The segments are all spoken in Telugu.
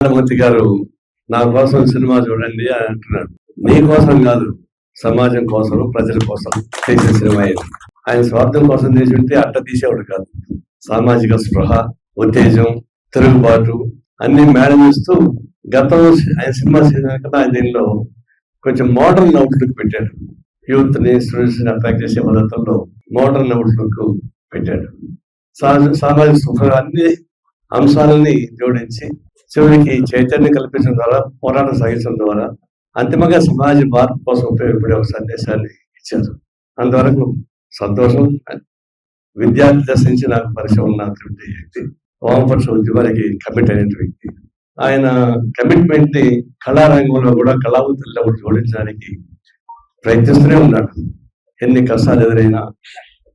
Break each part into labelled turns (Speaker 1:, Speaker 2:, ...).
Speaker 1: మూర్తి గారు నా కోసం సినిమా చూడండి అని అంటున్నాడు. నీ కోసం కాదు సమాజం కోసం ప్రజల కోసం చేసే సినిమా ఇది. ఆయన స్వార్థం కోసం చేసి ఉంటే అట్ట తీసేవాడు కాదు. సామాజిక స్పృహ ఉత్తేజం తిరుగుబాటు అన్ని మేడం ఇస్తూ గతంలో ఆయన సినిమా చేసిన కదా ఆయన దీనిలో కొంచెం మోడర్న్ అవుట్లుక్ పెట్టాడు. యూత్ని స్టూడెంట్స్ని అట్రాక్ట్ చేసే పద్ధతుల్లో మోడర్న్ అవుట్లుక్ పెట్టాడు. సామాజిక స్పృహ అన్ని అంశాలని జోడించి చివరికి చైతన్యం కల్పించడం ద్వారా పోరాటం సాగించడం ద్వారా అంతిమంగా సమాజ మార్పు కోసం ఉపయోగపడే ఒక సందేశాన్ని ఇచ్చారు. అంతవరకు సంతోషం విద్యార్థి దశ నుంచి నాకు పరిచయం ఉన్నటువంటి వ్యక్తి వామపక్ష ఉద్యమానికి కమిట్ అయిన వ్యక్తి. ఆయన కమిట్మెంట్ని కళారంగంలో కూడా కళావృత్తుల్లో కూడా జోడించడానికి ప్రయత్నిస్తూనే ఉన్నాడు. ఎన్ని కష్టాలు ఎదురైనా.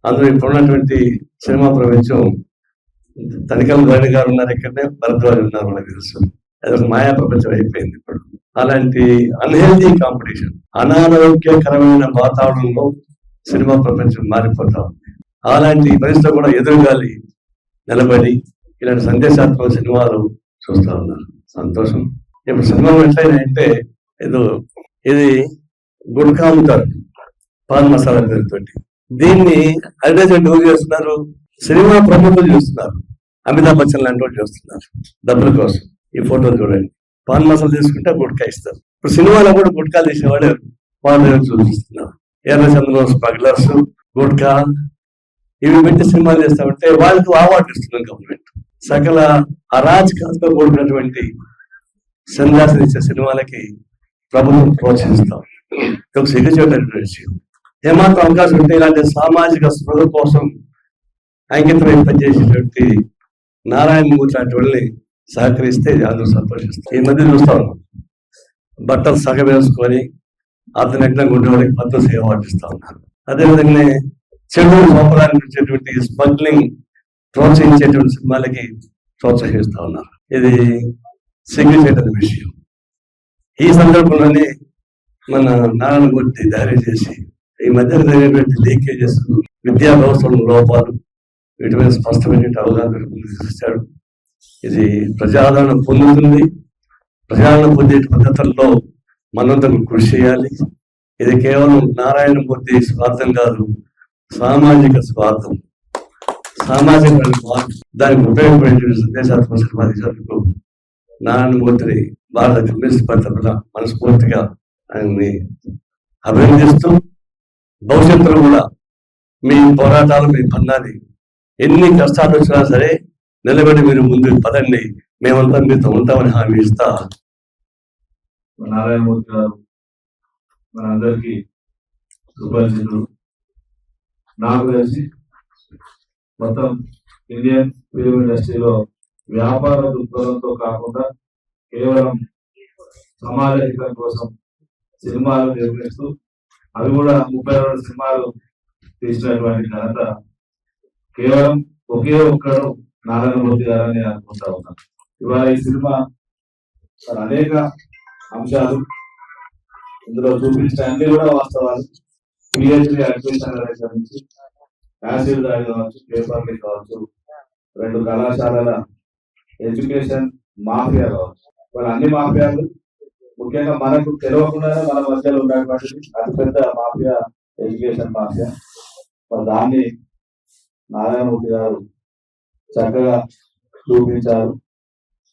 Speaker 1: అందులో ఇప్పుడు ఉన్నటువంటి సినిమా ప్రపంచం తనికల వేణు గారు ఉన్నారు ఇక్కడనే భరద్వాజ్ ఉన్నారు మనకు తెలుసు. అది ఒక మాయా ప్రపంచం అయిపోయింది ఇప్పుడు. అలాంటి అన్హెల్దీ కాంపిటీషన్ అనారోగ్యకరమైన వాతావరణంలో సినిమా ప్రపంచం మారిపోతా ఉంది. అలాంటి పరిస్థితి కూడా ఎదురుగాలి నిలబడి ఇలాంటి సందేశాత్మక సినిమాలు చూస్తా ఉన్నారు. సంతోషం. ఇప్పుడు సినిమాలు ఎట్లయినాయంటే ఏదో ఇది గుట్కా అమ్ముతారు పాన్ మసాలా పేరుతోటి. దీన్ని అడ్వర్టైజ్మెంట్ ఎవరు చేస్తున్నారు? సినిమా ప్రముఖులు చూస్తున్నారు. అమితాబ్ బచ్చన్ లాంటి వాళ్ళు చూస్తున్నారు. డబ్బుల కోసం. ఈ ఫోటోలు చూడండి. పాన్ మసాలా తీసుకుంటే గుట్కా ఇస్తారు. ఇప్పుడు సినిమాలో కూడా గుట్కాలు తీసేవాళ్ళు వాళ్ళు చూపిస్తున్నారు. ఎర్రచంద్రం స్మగ్లర్స్ గుట్కా. ఇవి పెట్టి సినిమాలు చేస్తామంటే వాళ్ళకు అవార్డు ఇస్తున్నారు గవర్నమెంట్ సకల అరాజకాలతో కూడినటువంటి సన్యాసం ఇచ్చే సినిమాలకి ప్రభుత్వం ప్రోత్సహిస్తాం. ఇది ఒక సిగ్గుచేటటువంటి విషయం. ఏమాత్రం అవకాశం ఉంటే ఇలాంటి సామాజిక స్పృహ కోసం అంకితమై పనిచేసేటువంటి నారాయణ మూర్తి లాంటి వాళ్ళని సహకరిస్తే అందరూ సంతోషిస్తారు ఈ మధ్య చూస్తా. ఉన్నాం బట్టలు సగం వేసుకొని అర్ధనగ్నంగా ఉండేవాడికి పద్మశ్రీ అవార్డు ఇస్తా ఉన్నారు. అదేవిధంగానే చెడు సోపరానికి వచ్చేటువంటి స్మగ్లింగ్ ప్రోత్సహించేటువంటి సినిమాలకి ప్రోత్సహిస్తా ఉన్నారు. ఇది సిగ్గుచేటని విషయం. ఈ సందర్భంలోనే మన నారాయణ మూర్తి దారి చేసి ఈ మధ్య జరిగినటువంటి లీకేజెస్ విద్యా వ్యవస్థలో లోపాలు వీటి మీద స్పష్టమైన అవగాహన తీసుకొచ్చాడు ఇది ప్రజాదరణ పొందుతుంది. ప్రజాదరణ పొందే పద్ధతుల్లో మనందరం కృషి చేయాలి. ఇది కేవలం నారాయణమూర్తి స్వార్థం కాదు సామాజిక స్వార్థం. సామాజిక దానికి ఉపయోగపడే సందేశాత్మక సినిమా తీసేందుకు నారాయణమూర్తిని భారత కమ్యూనిస్ట్ పార్టీ తరఫున మనస్ఫూర్తిగా ఆయన్ని అభినందిస్తూ భవిష్యత్తులో కూడా మీ పోరాటాలు మీ పన్నాన్ని ఎన్ని కష్టాలు వచ్చినా సరే నిలబడి మీరు ముందు పదండి. మేమంతా మీతో ఉంటామని హామీ ఇస్తా.
Speaker 2: నారాయణమూర్తి గారు మనందరికీ సుపరిచితులు నాకు తెలిసి మొత్తం ఇండియన్ ఫిలిం ఇండస్ట్రీలో వ్యాపార దృక్పథంతో కాకుండా కేవలం సమాజ హితం కోసం సినిమాలు నిర్మిస్తూ అవి కూడా ముప్పై రెండు సినిమాలు తీసినటువంటి ఘనత కేవలం ఒకే ఒక్కడు నారాయణమూర్తి గారని నేను అనుకుంటా ఉన్నాను. ఇవాళ ఈ సినిమా అనేక అంశాలు ఇందులో చూపించిన అన్ని కూడా వాస్తవాలు. పిహెచ్డి అడ్మిషన్ నుంచి యాసిడ్ దాడి కావచ్చు పేపర్లు కావచ్చు రెండు కళాశాలల ఎడ్యుకేషన్ మాఫియా కావచ్చు. వాళ్ళ అన్ని మాఫియాలు ముఖ్యంగా మనకు తెలియకుండా మన మధ్యలో ఉన్నటువంటి అతిపెద్ద మాఫియా ఎడ్యుకేషన్ మాఫియా. మరి దాన్ని నారాయణమూర్తి గారు చక్కగా చూపించారు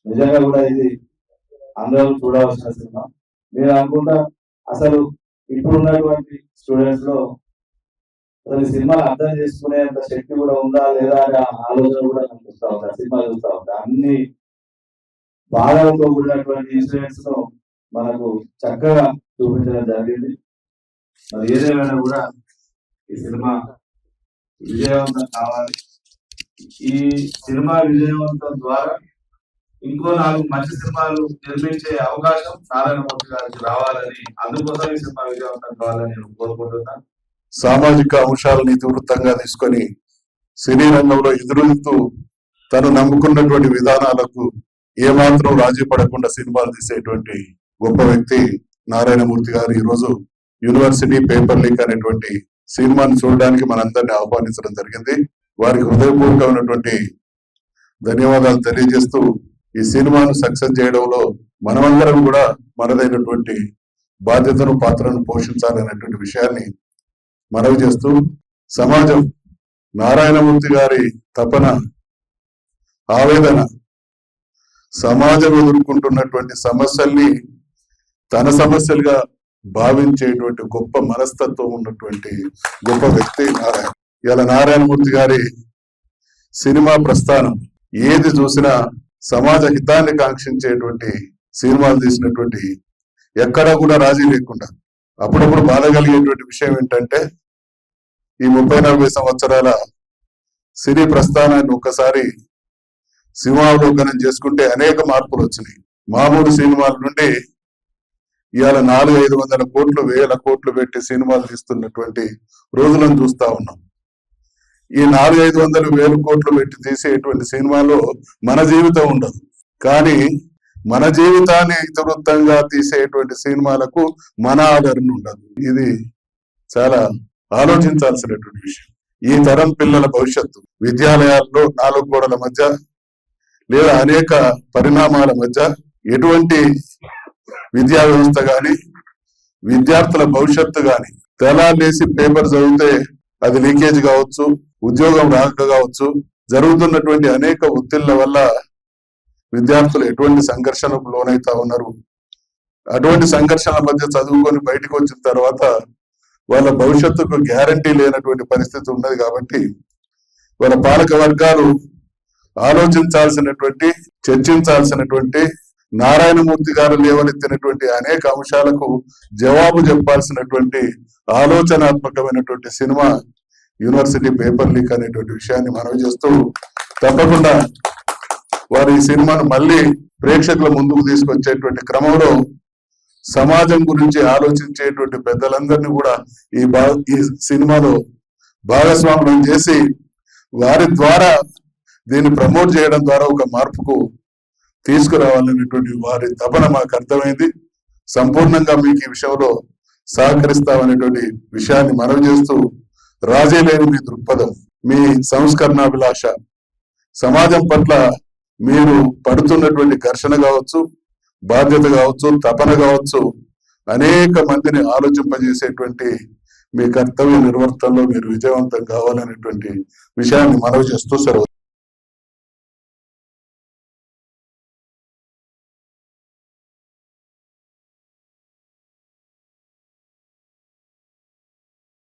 Speaker 2: నిజంగా కూడా ఇది అందరూ చూడవలసిన సినిమా. నేను అనుకుంటా అసలు ఇప్పుడున్నటువంటి స్టూడెంట్స్లో అసలు ఈ అర్థం చేసుకునేంత శక్తి కూడా ఉందా లేదా అనే ఆలోచన కూడా నాకు చూస్తా ఉంటా సినిమా చూస్తా ఉంటా అన్ని బాధలతో కూడినటువంటి ఇన్సిడెంట్స్ను మనకు చక్కగా చూపించడం జరిగింది. మరి ఏదేమైనా కూడా ఈ సినిమా విజయవంతం కావాలి. ఈ సినిమా విజయవంతం ద్వారా ఇంకో నాలుగు మంచి సినిమాలు నిర్మించే అవకాశం నారాయణమూర్తి గారికి రావాలని అందుకోసం ఈ సినిమా విజయవంతం కావాలని నేను కోరుకుంటున్నాను
Speaker 3: సామాజిక అంశాలను ఇతివృత్తంగా తీసుకొని సినీ రంగంలో ఎదురుతూ తను నమ్ముకున్నటువంటి విధానాలకు ఏమాత్రం రాజీ పడకుండా సినిమాలు తీసేటువంటి గొప్ప వ్యక్తి నారాయణమూర్తి గారు. ఈ రోజు యూనివర్సిటీ పేపర్ లీక్ అనేటువంటి సినిమాని చూడడానికి మనందరినీ ఆహ్వానించడం జరిగింది. వారికి హృదయపూర్వకమైనటువంటి ధన్యవాదాలు తెలియజేస్తూ ఈ సినిమాను సక్సెస్ చేయడంలో మనమందరం కూడా మనదైనటువంటి బాధ్యతను పాత్రను పోషించాలనేటువంటి విషయాన్ని మనవి చేస్తూ సమాజం నారాయణమూర్తి గారి తపన ఆవేదన సమాజం ఎదుర్కొంటున్నటువంటి సమస్యల్ని తన సమస్యలుగా భావించేటువంటి గొప్ప మనస్తత్వం ఉన్నటువంటి గొప్ప వ్యక్తి నారాయణ. ఇలా నారాయణమూర్తి గారి సినిమా ప్రస్థానం ఏది చూసినా సమాజ హితాన్ని కాంక్షించేటువంటి సినిమాలు తీసినటువంటి ఎక్కడా కూడా రాజీ లేకుండా అప్పుడప్పుడు బాధగలిగేటువంటి విషయం ఏంటంటే ఈ ముప్పై నలభై సంవత్సరాల సినీ ప్రస్థానాన్ని ఒక్కసారి సినిమావలోకనం చేసుకుంటే అనేక మార్పులు వచ్చినాయి. మామూలు సినిమాల నుండి ఇవాళ నాలుగు ఐదు వందల కోట్లు వేల కోట్లు పెట్టి సినిమాలు తీస్తున్నటువంటి రోజులను చూస్తా ఉన్నాం. ఈ నాలుగు ఐదు వందలు వేల కోట్లు పెట్టి తీసేటువంటి సినిమాలో మన జీవితం ఉండదు. కానీ మన జీవితాన్ని ఇతివృత్తంగా తీసేటువంటి సినిమాలకు మన ఆదరణ ఉండదు. ఇది చాలా ఆలోచించాల్సినటువంటి విషయం. ఈ తరం పిల్లల భవిష్యత్తు విద్యాలయాల్లో నాలుగు గోడల మధ్య లేదా అనేక పరిణామాల మధ్య ఎటువంటి విద్యా వ్యవస్థ కానీ విద్యార్థుల భవిష్యత్తు కానీ తెలాలేసి పేపర్ చదివితే అది లీకేజ్ కావచ్చు ఉద్యోగం రాక కావచ్చు జరుగుతున్నటువంటి అనేక ఒత్తిళ్ళ వల్ల విద్యార్థులు ఎటువంటి సంఘర్షణకు లోనైతా ఉన్నారు. అటువంటి సంఘర్షణ మధ్య చదువుకొని బయటకు వచ్చిన తర్వాత వాళ్ళ భవిష్యత్తుకు గ్యారంటీ లేనటువంటి పరిస్థితి ఉన్నది కాబట్టి వాళ్ళ పాలక వర్గాలు ఆలోచించాల్సినటువంటి చర్చించాల్సినటువంటి నారాయణమూర్తి గారు లేవనెత్తినటువంటి అనేక అంశాలకు జవాబు చెప్పాల్సినటువంటి ఆలోచనాత్మకమైనటువంటి సినిమా యూనివర్సిటీ పేపర్ లీక్ అనేటువంటి విషయాన్ని మనవి చేస్తూ తప్పకుండా వారు ఈ సినిమాను మళ్ళీ ప్రేక్షకుల ముందుకు తీసుకొచ్చేటువంటి క్రమంలో సమాజం గురించి ఆలోచించేటువంటి పెద్దలందరినీ కూడా ఈ బా ఈ సినిమాలో భాగస్వామ్యం చేసి వారి ద్వారా దీన్ని ప్రమోట్ చేయడం ద్వారా ఒక మార్పుకు తీసుకురావాలనేటువంటి వారి తపన మాకు అర్థమైంది. సంపూర్ణంగా మీకు ఈ విషయంలో సహకరిస్తామనేటువంటి విషయాన్ని మనవి చేస్తూ రాజే లేని మీ దృక్పథం మీ సంస్కరణాభిలాష సమాజం పట్ల మీరు పడుతున్నటువంటి ఘర్షణ కావచ్చు బాధ్యత కావచ్చు తపన కావచ్చు అనేక మందిని ఆలోచింపజేసేటువంటి మీ కర్తవ్య నిర్వర్తనలో మీరు విజయవంతం కావాలనేటువంటి విషయాన్ని మనవి చేస్తూ సెలవు